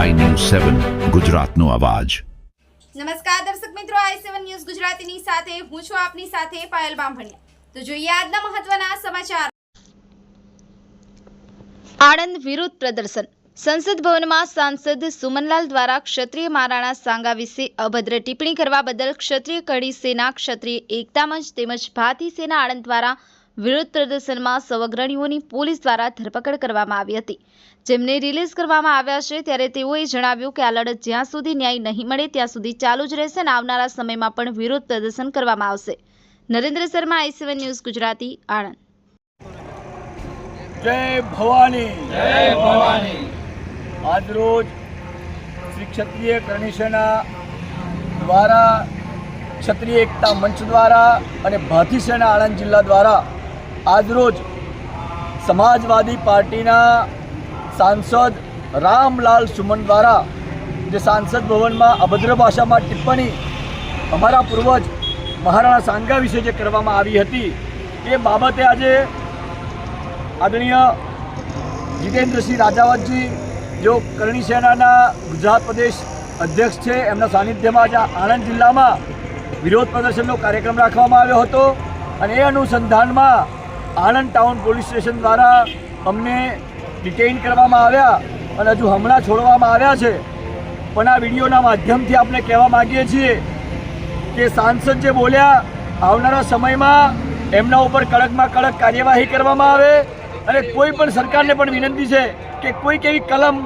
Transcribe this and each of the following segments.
સેવન ગુજરાતનો અવાજ. નમસ્કાર દર્શક મિત્રો આઈ સેવન ન્યૂઝ ગુજરાતીની સાથે હું છું આપની સાથે પાયલ બામભણિયા. તો જોઈએ આજના મહત્વના સમાચાર. આણંદ વિરોધ પ્રદર્શન. સંસદ ભવનમાં સાંસદ સુમનલાલ દ્વારા ક્ષત્રિય મહારાણા સાંગા વિશે અભદ્ર ટિપ્પણી કરવા બદલ ક્ષત્રિય કડી સેના ક્ષત્રિય એકતા મંચ તેમજ ભાતી સેના આણંદ દ્વારા વિરોધ પ્રદર્શનમાં સૌ અગ્રણીઓની પોલીસ દ્વારા ધરપકડ કરવામાં આવી હતી. જેમને રિલીઝ કરવામાં આવ્યા છે ત્યારે તેઓએ જણાવ્યું કે આ લડત જ્યાં સુધી ન્યાય નહીં મળે ત્યાં સુધી ચાલુ જ રહેશે અને આવનારા સમયમાં પણ વિરોધ પ્રદર્શન કરવામાં આવશે. Narendra Sharma I seven news Gujarati Anand. જય ભવાની. જય ભવાની. આજરોજ શ્રી ક્ષત્રિય કરણી દ્વારા ક્ષત્રિય એકતા મંચ દ્વારા અને ભાથીસેના આણંદ જિલ્લા દ્વારા આજરોજ સમાજવાદી પાર્ટીના સાંસદ રામલાલ સુમન દ્વારા જે સાંસદ ભવનમાં અભદ્ર ભાષામાં ટિપ્પણી અમારા પૂર્વજ મહારાણા સાંગા વિશે જે કરવામાં આવી હતી, એ બાબતે આજે આદરણીય જીતેન્દ્રસિંહ રાજાવતજી, જેઓ કરણી સેનાના ગુજરાત પ્રદેશ અધ્યક્ષ છે, એમના સાનિધ્યમાં આજે આણંદ જિલ્લામાં વિરોધ પ્રદર્શનનો કાર્યક્રમ રાખવામાં આવ્યો હતો અને એ અનુસંધાનમાં આણંદ ટાઉન પોલીસ સ્ટેશન દ્વારા અમને ડિટેઇન કરવામાં આવ્યા અને હજુ હમણાં છોડવામાં આવ્યા છે. પણ આ વિડીયોના માધ્યમથી આપણે કહેવા માગીએ છીએ કે સાંસદ જે બોલ્યા, આવનારા સમયમાં એમના ઉપર કડકમાં કડક કાર્યવાહી કરવામાં આવે અને કોઈ પણ સરકારને પણ વિનંતી છે કે કોઈક એવી કલમ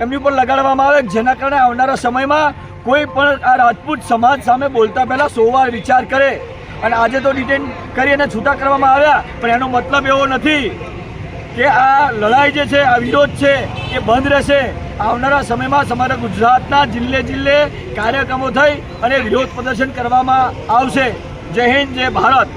એમની ઉપર લગાડવામાં આવે જેના કારણે આવનારા સમયમાં કોઈ પણ આ રાજપૂત સમાજ સામે બોલતા પહેલાં સો વાર વિચાર કરે અને આજે તો ડિટેન કરી અને છૂટા કરવામાં આવ્યા, પણ એનો મતલબ એવો નથી કે આ લડાઈ જે છે, આ વિરોધ છે, એ બંધ રહેશે. આવનારા સમયમાં સમગ્ર ગુજરાતના જિલ્લે જિલ્લે કાર્યક્રમો થઈ અને વિરોધ પ્રદર્શન કરવામાં આવશે. જય હિન્દ, જય ભારત.